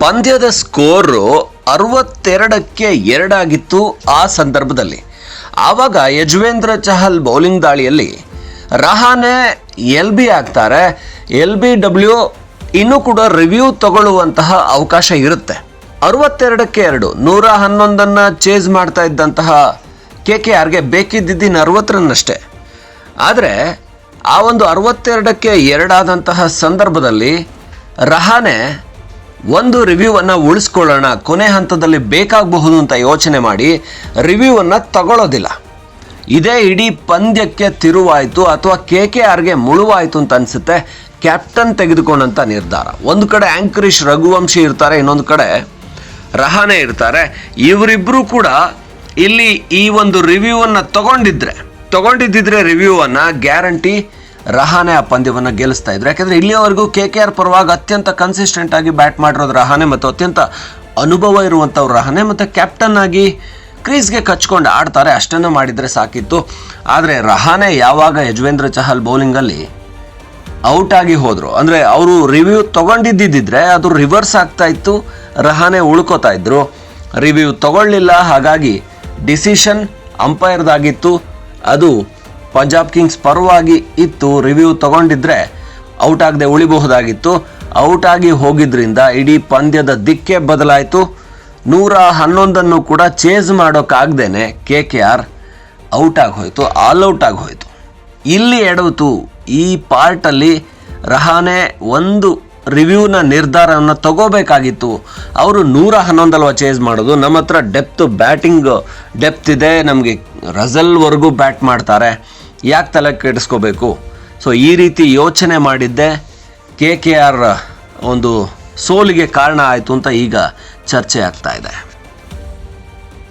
ಪಂದ್ಯದ ಸ್ಕೋರು ಅರವತ್ತೆರಡಕ್ಕೆ ಎರಡಾಗಿತ್ತು ಆ ಸಂದರ್ಭದಲ್ಲಿ. ಆವಾಗ ಯಜುವೇಂದ್ರ ಚಹಲ್ ಬೌಲಿಂಗ್ ದಾಳಿಯಲ್ಲಿ ರಹಾನೆ ಎಲ್ ಬಿ ಆಗ್ತಾರೆ. ಎಲ್ ಬಿ ಡಬ್ಲ್ಯೂ ಇನ್ನೂ ಕೂಡ ರಿವ್ಯೂ ತಗೊಳ್ಳುವಂತಹ ಅವಕಾಶ ಇರುತ್ತೆ. ಅರವತ್ತೆರಡಕ್ಕೆ ಎರಡು, ನೂರ ಹನ್ನೊಂದನ್ನು ಚೇಸ್ ಮಾಡ್ತಾ ಇದ್ದಂತಹ ಕೆ ಕೆ ಆರ್ಗೆ ಬೇಕಿದ್ದಿದ್ದಿನ ಅರವತ್ತರನ್ನಷ್ಟೇ. ಆದರೆ ಆ ಒಂದು ಅರವತ್ತೆರಡಕ್ಕೆ ಎರಡಾದಂತಹ ಸಂದರ್ಭದಲ್ಲಿ ರಹಾನೆ ಒಂದು ರಿವ್ಯೂವನ್ನು ಉಳಿಸ್ಕೊಳ್ಳೋಣ. ಕೊನೆ ಹಂತದಲ್ಲಿ ಬೇಕಾಗಬಹುದು ಅಂತ ಯೋಚನೆ ಮಾಡಿ, ರಿವ್ಯೂವನ್ನು ತಗೊಳ್ಳೋದಿಲ್ಲ ಇದೇ ಇಡೀ ಪಂದ್ಯಕ್ಕೆ ತಿರುವಾಯಿತು ಅಥವಾ ಕೆ ಕೆ ಆರ್ಗೆ ಮುಳುವಾಯಿತು ಅಂತ ಅನಿಸುತ್ತೆ. ಕ್ಯಾಪ್ಟನ್ ತೆಗೆದುಕೊಂಡಂಥ ನಿರ್ಧಾರ. ಒಂದು ಕಡೆ ಆಂಕರಿಶ್ ರಘುವಂಶಿ ಇರ್ತಾರೆ, ಇನ್ನೊಂದು ಕಡೆ ರಹಾನೆ ಇರ್ತಾರೆ. ಇವರಿಬ್ಬರೂ ಕೂಡ ಇಲ್ಲಿ ಈ ಒಂದು ರಿವ್ಯೂವನ್ನು ತಗೊಂಡಿದ್ರೆ, ತಗೊಂಡಿದ್ದಿದ್ರೆ ರಿವ್ಯೂವನ್ನು ಗ್ಯಾರಂಟಿ ರಹಾನೆ ಆ ಪಂದ್ಯವನ್ನು ಗೆಲ್ಲಿಸ್ತಾ ಇದ್ರು. ಯಾಕಂದ್ರೆ ಇಲ್ಲಿಯವರೆಗೂ ಕೆ ಕೆ ಆರ್ ಪರವಾಗಿ ಅತ್ಯಂತ ಕನ್ಸಿಸ್ಟೆಂಟ್ ಆಗಿ ಬ್ಯಾಟ್ ಮಾಡಿರೋದು ರಹಾನೆ ಮತ್ತು ಅತ್ಯಂತ ಅನುಭವ ಇರುವಂಥವ್ರು ರಹಾನೆ ಮತ್ತು ಕ್ಯಾಪ್ಟನ್ ಆಗಿ ಕ್ರೀಸ್ಗೆ ಕಚ್ಕೊಂಡು ಆಡ್ತಾರೆ. ಅಷ್ಟನ್ನು ಮಾಡಿದರೆ ಸಾಕಿತ್ತು. ಆದರೆ ರಹಾನೆ ಯಾವಾಗ ಯಜ್ವೇಂದ್ರ ಚಹಲ್ ಬೌಲಿಂಗಲ್ಲಿ ಔಟ್ ಆಗಿ ಹೋದರು, ಅಂದರೆ ಅವರು ರಿವ್ಯೂ ತೊಗೊಂಡಿದ್ದಿದ್ದರೆ ಅದು ರಿವರ್ಸ್ ಆಗ್ತಾ ಇತ್ತು. ರಹಾನೆ ಉಳ್ಕೋತಾ ಇದ್ರು. ರಿವ್ಯೂ ತೊಗೊಳ್ಳಿಲ್ಲ, ಹಾಗಾಗಿ ಡಿಸಿಷನ್ ಅಂಪೈರ್ದಾಗಿತ್ತು ಅದು ಪಂಜಾಬ್ ಕಿಂಗ್ಸ್ ಪರವಾಗಿ ಇತ್ತು ರಿವ್ಯೂ ತಗೊಂಡಿದ್ರೆ ಔಟ್ ಆಗದೆ ಉಳಿಬಹುದಾಗಿತ್ತು. ಔಟ್ ಆಗಿ ಹೋಗಿದ್ರಿಂದ ಇಡೀ ಪಂದ್ಯದ ದಿಕ್ಕೇ ಬದಲಾಯಿತು. ನೂರ ಹನ್ನೊಂದನ್ನು ಕೂಡ ಚೇಸ್ ಮಾಡೋಕ್ಕಾಗ್ದೇನೆ ಕೆ ಕೆ ಆರ್ ಔಟ್ ಆಗಿ ಹೋಯಿತು ಆಲ್ ಔಟ್ ಆಗಿ ಹೋಯಿತು. ಇಲ್ಲಿ ಎಡವತು, ಈ ಪಾರ್ಟಲ್ಲಿ ರಹಾನೆ ಒಂದು ರಿವ್ಯೂನ ನಿರ್ಧಾರವನ್ನು ತಗೋಬೇಕಾಗಿತ್ತು. ಅವರು ನೂರ ಹನ್ನೊಂದಲ್ವ ಚೇಸ್ ಮಾಡೋದು? ನಮ್ಮ ಹತ್ರ ಡೆಪ್ತ್ ಬ್ಯಾಟಿಂಗ್ ಡೆಪ್ತ್ ಇದೆ, ನಮಗೆ ರಜಲ್ವರೆಗೂ ಬ್ಯಾಟ್ ಮಾಡ್ತಾರೆ. ಯಾಕೆ ತಲೆ ಕೆಡಿಸ್ಕೋಬೇಕು? ಸೊ ಈ ರೀತಿ ಯೋಚನೆ ಮಾಡಿದ್ದೆ. ಕೆ ಕೆ ಆರ್ ಒಂದು ಸೋಲಿಗೆ ಕಾರಣ ಆಯಿತು ಅಂತ ಈಗ ಚರ್ಚೆ ಆಗ್ತಾ ಇದೆ.